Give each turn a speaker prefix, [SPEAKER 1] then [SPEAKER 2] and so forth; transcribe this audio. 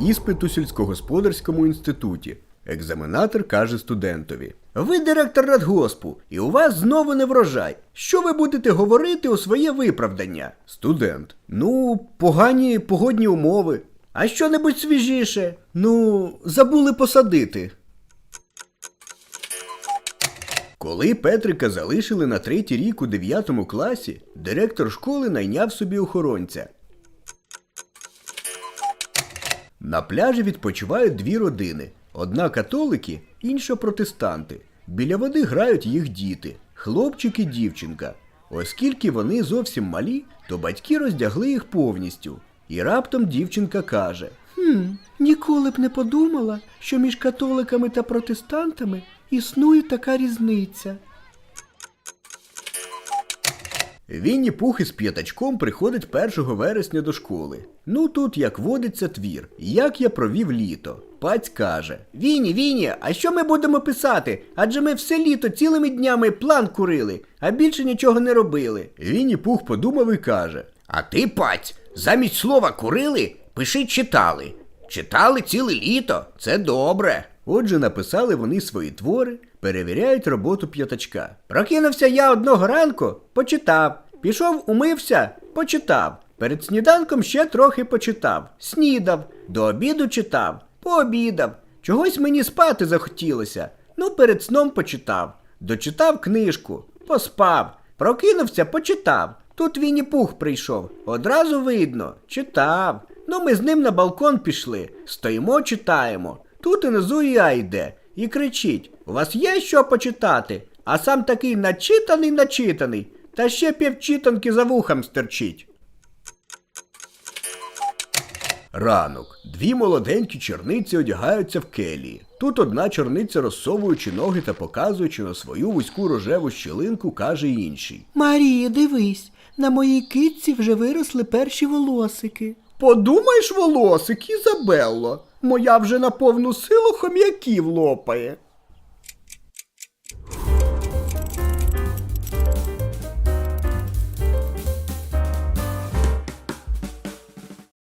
[SPEAKER 1] Іспит у сільськогосподарському інституті. Екзаменатор каже студентові: Ви директор радгоспу, і у вас знову не врожай. Що ви будете говорити у своє виправдання? Студент. Ну, погані погодні умови. А що-небудь свіжіше? Ну, забули посадити. Коли Петрика залишили на третій рік у 9 класі, директор школи найняв собі охоронця. На пляжі відпочивають дві родини: одна католики, інша протестанти. Біля води грають їх діти, хлопчик і дівчинка. Оскільки вони зовсім малі, то батьки роздягли їх повністю. І раптом дівчинка каже: Хм, ніколи б не подумала, що між католиками та протестантами існує така різниця. Вінні Пух із п'ятачком приходить 1 вересня до школи. Ну тут, як водиться твір, як я провів літо. Паць каже: Віні, Віні, а що ми будемо писати? Адже ми все літо цілими днями план курили, а більше нічого не робили. Вінні Пух подумав і каже:
[SPEAKER 2] А ти, паць, замість слова курили, пиши читали. Читали ціле літо, це добре.
[SPEAKER 1] Отже, написали вони свої твори, перевіряють роботу п'ятачка. Прокинувся я одного ранку, почитав. Пішов, умився, почитав. Перед сніданком ще трохи почитав. Снідав, до обіду читав, пообідав. Чогось мені спати захотілося. Ну, перед сном почитав. Дочитав книжку, поспав. Прокинувся, почитав. Тут Вінні Пух прийшов. Одразу видно, читав. Ну, ми з ним на балкон пішли. Стоїмо, читаємо. Тут унизу і я йде і кричить: У вас є що почитати? А сам такий начитаний, начитаний, та ще півчитанки за вухом стерчить. Ранок. Дві молоденькі чорниці одягаються в келії. Тут одна чорниця, розсовуючи ноги та показуючи на свою вузьку рожеву щілинку, каже іншій.
[SPEAKER 3] Марія, дивись, на моїй китці вже виросли перші волосики.
[SPEAKER 1] Подумаєш, волосик, Ізабелло, моя вже на повну силу хом'яків лопає.